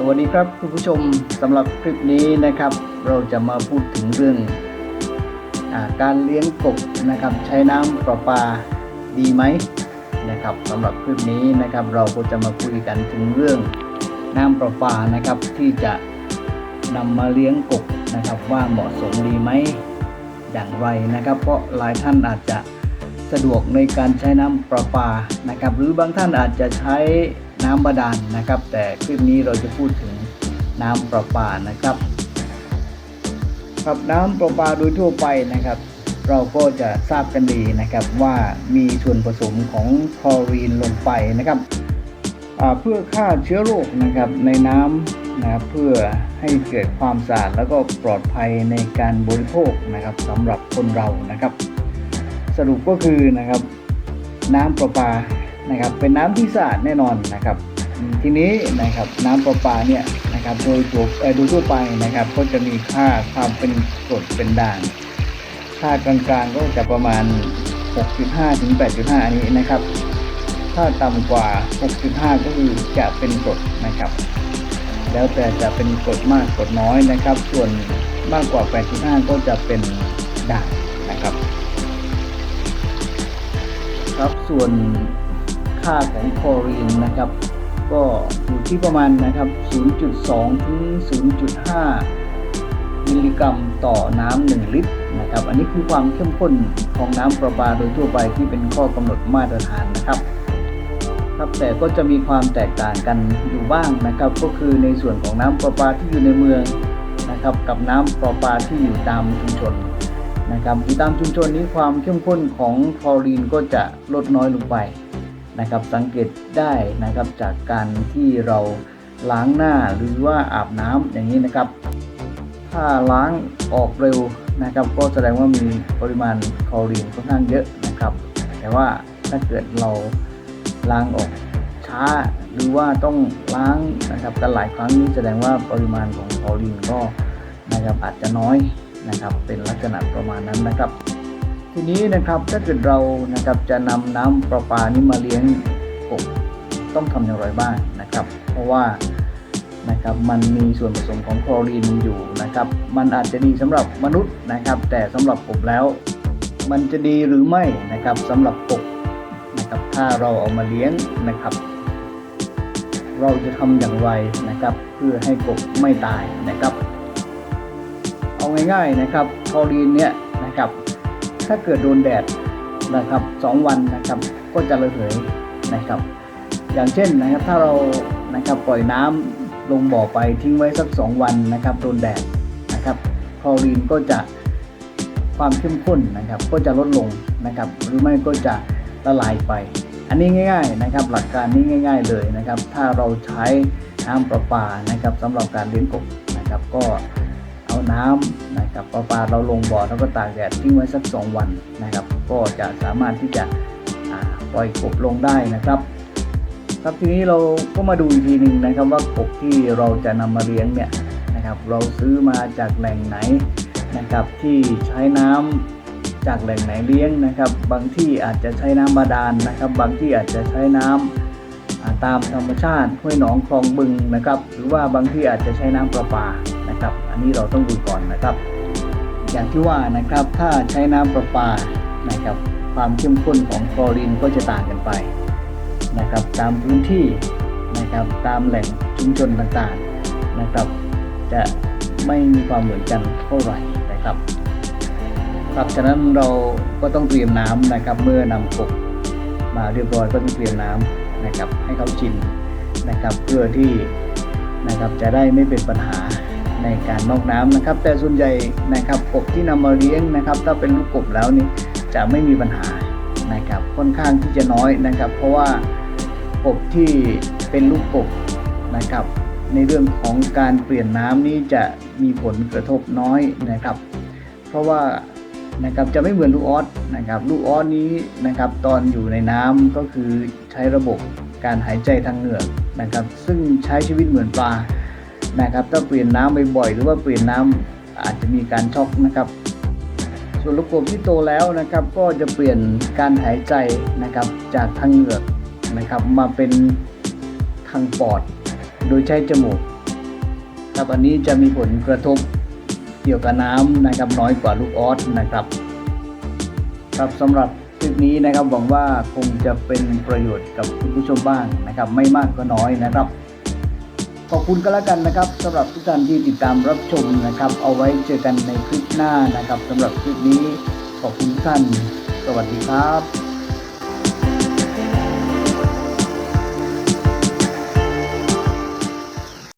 สวัสดีครับคุณผู้ชมสำหรับคลิปนี้นะครับ เราจะมาพูดถึงเรื่องอการเลี้ยงกบนะครับ ใช้น้ำประปาดีไหมนะครับสำหรับคลิปนี้นะครับ เราก็จะมาคุยกันถึงเรื่องน้ำประปานะครับ ที่จะนำมาเลี้ยงกบนะครับว่าเหมาะสมดีไหมอย่างไรนะครับ เพราะหลายท่านอาจจะสะดวกในการใช้น้ำประปานะครับ หรือบางท่านอาจจะใช้ น้ำบาดาลนะครับ แต่คลิปนี้เราจะพูดถึงน้ำประปานะครับครับน้ำประปาโดยทั่วไปนะครับ เราก็จะทราบกันดีนะครับว่ามีส่วนผสมของคลอรีนลงไปนะครับเพื่อฆ่าเชื้อโรคนะครับในน้ำนะครับเพื่อให้เกิดความสะอาดแล้วก็ปลอดภัยในการบริโภคนะครับสำหรับคนเรานะครับ สรุปก็คือนะครับ น้ำประปา นะครับเป็นน้ำที่สะอาดแน่นอนนะครับอืมทีนี้นะครับน้ำประปาเนี่ยนะครับโดยตัวเอ่อโดยทั่วไปนะครับ ก็จะมีค่าความเป็นกรดเป็นด่างค่ากลางๆก็จะประมาณ 6.5ถึง8.5 อันนี้นะครับ ถ้าต่ำกว่า 6.5 ก็คือจะเป็นกรดนะครับ แล้วแต่จะเป็นกรดมากกรดน้อยนะครับ ส่วนมากกว่า 8.5 ก็จะเป็นด่างนะครับ ครับส่วน ค่าของคลอรีนนะครับ ก็อยู่ที่ประมาณนะครับ 0.2 ถึง 0.5 มิลลิกรัมต่อน้ำ1ลิตรนะครับ อันนี้คือความเข้มข้นของน้ำประปาโดยทั่วไปที่เป็นข้อกำหนดมาตรฐานนะครับครับแต่ก็จะมีความแตกต่างกันอยู่บ้างนะครับ ก็คือในส่วนของน้ำประปาที่อยู่ในเมืองนะครับ กับน้ำประปาที่อยู่ตามชุมชนนะครับอยู่ตามชุมชนนี้ความเข้มข้นของคลอรีนก็จะลดน้อยลงไป นะครับสังเกตได้นะครับจากการที่เราล้างหน้าหรือว่าอาบน้ำอย่างนี้นะครับ ถ้าล้างออกเร็วนะครับ ก็แสดงว่ามีปริมาณคลอรีนค่อนข้างเยอะนะครับ แต่ว่าถ้าเกิดเราล้างออกช้าหรือว่าต้องล้างนะครับกันหลายครั้งนี้แสดงว่าปริมาณของคลอรีนก็นะครับอาจจะน้อยนะครับเป็นลักษณะประมาณนั้นนะครับ ทีนี้นะครับถ้าเกิดเรานะครับจะนำน้ำประปานี้มาเลี้ยงกบต้องทำอย่างไรบ้างนะครับ เพราะว่านะครับมันมีส่วนผสมของคลอรีนอยู่นะครับ มันอาจจะดีสำหรับมนุษย์นะครับ แต่สำหรับกบแล้ว มันจะดีหรือไม่นะครับสำหรับกบนะครับถ้าเราเอามาเลี้ยงนะครับ เราจะทำอย่างไรนะครับ เพื่อให้กบไม่ตายนะครับ เอาง่ายๆนะครับคลอรีนเนี่ยนะครับ ถ้าเกิดโดนแดดนะครับสองวันนะครับก็จะระเหยนะครับ อย่างเช่นนะครับถ้าเรานะครับปล่อยน้ำลงบ่อไปทิ้งไว้สักสองวันนะครับโดนแดดนะครับคลอรีนก็จะความเข้มข้นนะครับก็จะลดลงนะครับหรือไม่ก็จะละลายไป อันนี้ง่าย ๆนะครับ หลักการนี้ง่าย ๆเลยนะครับ ถ้าเราใช้น้ำประปานะครับสำหรับการเลี้ยงกบนะครับก็ เอาน้ำนะครับประปาเราลงบ่อแล้วก็ตากแดดทิ้งไว้สัก 2 วันนะครับ ก็จะสามารถที่จะปล่อยกบลงได้นะครับ ครับทีนี้เราก็มาดูอีกทีหนึ่งนะครับว่ากบที่เราจะนำมาเลี้ยงเนี่ยนะครับ เราซื้อมาจากแหล่งไหนนะครับ ที่ใช้น้ำจากแหล่งไหนเลี้ยงนะครับ บางที่อาจจะใช้น้ำบาดาลนะครับ บางที่อาจจะใช้น้ำอ่าตามธรรมชาติห้วยหนองคลองบึงนะครับ หรือว่าบางที่อาจจะใช้น้ำประปา นะครับ อันนี้เราต้องดูก่อนนะครับ อย่างที่ว่านะครับถ้าใช้น้ำประปานะครับ ความเข้มข้นของคลอรีนก็จะต่างกันไปนะครับ ตามพื้นที่นะครับตามแหล่งชุมชนต่างๆนะครับ จะไม่มีความเหมือนกันเท่าไหร่นะครับ ครับฉะนั้นเราก็ต้องเตรียมน้ำนะครับ เมื่อนำกบมาเรียบร้อยก็ต้องเตรียมน้ำนะครับ ให้เขาชินนะครับเพื่อที่นะครับจะได้ไม่เป็นปัญหา ในการนอกน้ำนะครับ แต่ส่วนใหญ่นะครับกบที่นำมาเลี้ยงนะครับ ถ้าเป็นลูกกบแล้วนี่จะไม่มีปัญหานะครับค่อนข้างที่จะน้อยนะครับ เพราะว่ากบที่เป็นลูกกบนะครับ ในเรื่องของการเปลี่ยนน้ำนี่จะมีผลกระทบน้อยนะครับ เพราะว่านะครับจะไม่เหมือนลูกออสนะครับลูกออสนี้นะครับตอนอยู่ในน้ำก็คือใช้ระบบการหายใจทางเหงือกนะครับ ซึ่งใช้ชีวิตเหมือนปลา นะครับ ถ้าเปลี่ยนน้ำบ่อยๆหรือว่าเปลี่ยนน้ำอาจจะมีการช็อกนะครับ ส่วนลูกกบที่โตแล้วนะครับ ก็จะเปลี่ยนการหายใจนะครับจากทางเหงือกนะครับ มาเป็นทางปอด โดยใช้จมูกครับอันนี้จะมีผลกระทบเกี่ยวกับน้ำนะครับน้อยกว่าลูกออสนะครับ ครับสำหรับคลิปนี้นะครับหวังว่าคงจะเป็นประโยชน์กับคุณผู้ชมบ้างนะครับ ไม่มากก็น้อยนะครับ ขอบคุณก็แล้วกันนะครับสำหรับทุกท่านที่ติดตามรับชมนะครับ เอาไว้เจอกันในคลิปหน้านะครับสำหรับคลิปนี้ขอบคุณทุกท่าน สวัสดีครับ